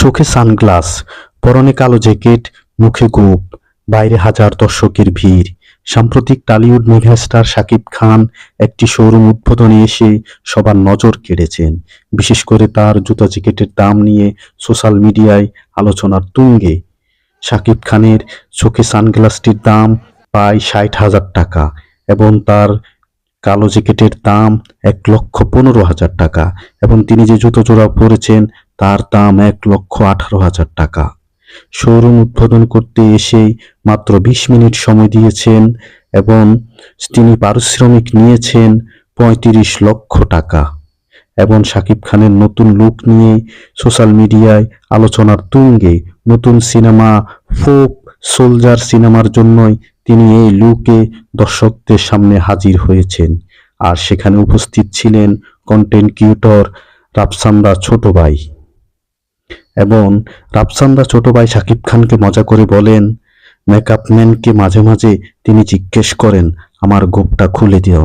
চোখে সানগ্লাস, পরনে কালো জ্যাকেট, মুখে গোপ, বাইরে হাজার দর্শকের ভিড়। সাম্প্রতিক টালিউড মেগাস্টার শাকিব খান একটি শোরুম উদ্বোধনে এসে সবার নজর কেড়েছেন। বিশেষ করে তার জুতা জ্যাকেটের দাম নিয়ে সোশ্যাল মিডিয়ায় আলোচনার তুঙ্গে। শাকিব খানের চোখে সানগ্লাসটির দাম প্রায় ষাট হাজার টাকা এবং তার কালো জ্যাকেটের দাম এক লক্ষ পনেরো হাজার টাকা এবং তিনি যে জুতো জোড়া পরেছেন তার দাম এক লক্ষ আঠারো হাজার টাকা। শোরুম উদ্বোধন করতে এসে মাত্র বিশ মিনিট সময় দিয়েছেন এবং তিনি পারিশ্রমিক নিয়েছেন পঁয়ত্রিশ লক্ষ টাকা। এবং শাকিব খানের নতুন লুক নিয়ে সোশ্যাল মিডিয়ায় আলোচনার তুঙ্গে নতুন সিনেমা ফোক সোলজার সিনেমার জন্যই তিনি এই লুকে দর্শকদের সামনে হাজির হয়েছেন। আর সেখানে উপস্থিত ছিলেন কন্টেন্ট কিউটর রাফসান্দা ছোট ভাই। এবং রাফসানরা ছোট ভাই শাকিব খানকে মজা করে বলেন, মেকআপ ম্যানকে মাঝে মাঝে তিনি জিজ্ঞেস করেন, আমার গোপটা খুলে দিও